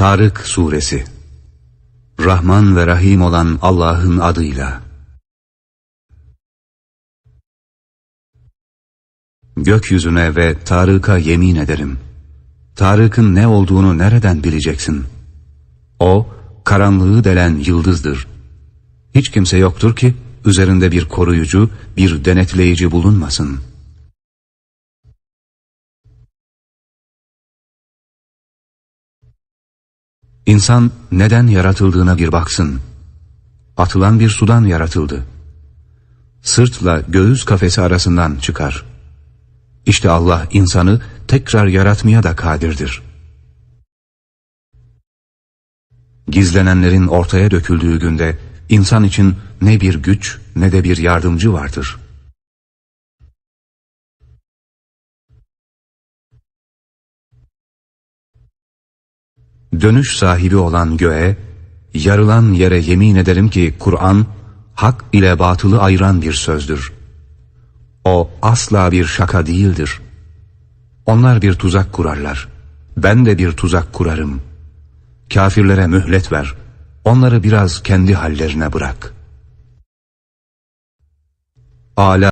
Tarık Suresi Rahman ve Rahim olan Allah'ın adıyla Gökyüzüne ve Tarık'a yemin ederim. Tarık'ın ne olduğunu nereden bileceksin? O, karanlığı delen yıldızdır. Hiç kimse yoktur ki, üzerinde bir koruyucu, bir denetleyici bulunmasın. İnsan neden yaratıldığına bir baksın. Atılan bir sudan yaratıldı. Sırtla göğüs kafesi arasından çıkar. İşte Allah insanı tekrar yaratmaya da kadirdir. Gizlenenlerin ortaya döküldüğü günde insan için ne bir güç ne de bir yardımcı vardır. Dönüş sahibi olan göğe, yarılan yere yemin ederim ki Kur'an, hak ile batılı ayıran bir sözdür. O asla bir şaka değildir. Onlar bir tuzak kurarlar. Ben de bir tuzak kurarım. Kafirlere mühlet ver. Onları biraz kendi hallerine bırak. Ala